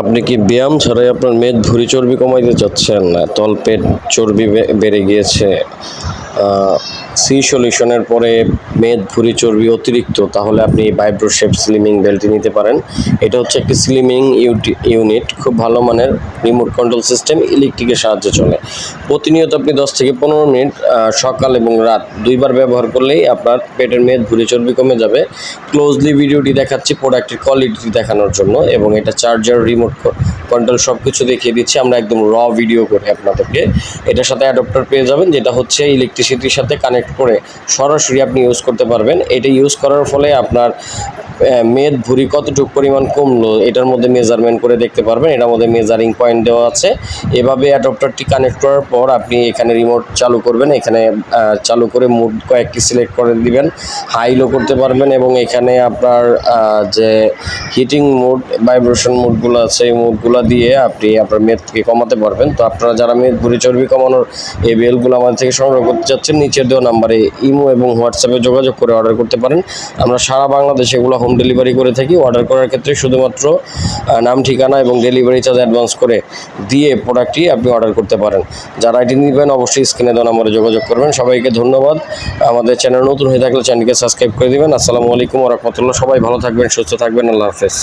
আপনি কি ব্যায়াম ছাড়াই আপনার মেদ ভুঁড়ি চর্বি কমাইতে চাচ্ছেন? তলপেট চর্বি বেড়ে গিয়েছে। সি সলিউশনের পরে মেদ ভুরি চর্বি অতিরিক্ত, তাহলে আপনি ভাইব্রো শেপ স্লিমিং বেল্টটি নিতে পারেন। এটা হচ্ছে একটি স্লিমিং ইউনিট খুব ভালো মানের রিমোট কন্ট্রোল সিস্টেম ইলেকট্রিকের সাহায্যে চলে। প্রতিনিয়ত আপনি দশ থেকে পনেরো মিনিট সকাল এবং রাত দুইবার ব্যবহার করলেই আপনার পেটের মেদ ভুরি চর্বি কমে যাবে। ক্লোজলি ভিডিওটি দেখাচ্ছি প্রোডাক্টের কোয়ালিটি দেখানোর জন্য, এবং এটা চার্জার রিমোট কন্ট্রোল সব কিছু দেখিয়ে দিচ্ছি, আমরা একদম র ভিডিও করে আপনাদেরকে। এটার সাথে অ্যাডাপ্টার পেয়ে যাবেন, যেটা হচ্ছে ইলেকট্রিসিটির সাথে কানেক্ট করে সরাসরি আপনি ইউজ করতে পারবেন। এটা ইউজ করার ফলে আপনার মেদ ভুঁড়ি কতটুকু পরিমাণ কমলো, এটার মধ্যে মেজারমেন্ট করে দেখতে পারবেন। এটার মধ্যে মেজারিং পয়েন্ট দেওয়া আছে। এভাবে অ্যাডাপ্টারটি কানেক্ট করার পর আপনি এখানে রিমোট চালু করবেন। এখানে চালু করে মুড কয়েকটি সিলেক্ট করে দিবেন। হাই লো করতে পারবেন এবং এখানে আপনার যে হিটিং মুড ভাইব্রেশন মুডগুলো আছে, এই মুডগুলো দিয়ে আপনি আপনার মেদকে কমাতে পারবেন। তো আপনারা যারা মেদ, ভুঁড়ি, চর্বি কমানোর এই বেলগুলো আমাদের থেকে সংগ্রহ করতে চাচ্ছেন, নিচের দেওয়া নাম্বারে ইমো এবং হোয়াটসঅ্যাপে যোগাযোগ করে অর্ডার করতে পারেন। আমরা সারা বাংলাদেশে এগুলো হোম ডেলিভারি করে থাকি। অর্ডার করার ক্ষেত্রে শুধুমাত্র নাম, ঠিকানা এবং ডেলিভারি চার্জ অ্যাডভান্স করে দিয়ে প্রোডাক্টটি আপনি অর্ডার করতে পারেন। যারা এটি নেবেন, অবশ্যই স্ক্রিনে দেওয়া নাম্বারে যোগাযোগ করবেন। সবাইকে ধন্যবাদ। আমাদের চ্যানেল নতুন হয়ে থাকলে চ্যানেলকে সাবস্ক্রাইব করে দেবেন। আসসালামু আলাইকুম রহমতুল্লাহ। সবাই ভালো থাকবেন, সুস্থ থাকবেন। আল্লাহ হাফেজ।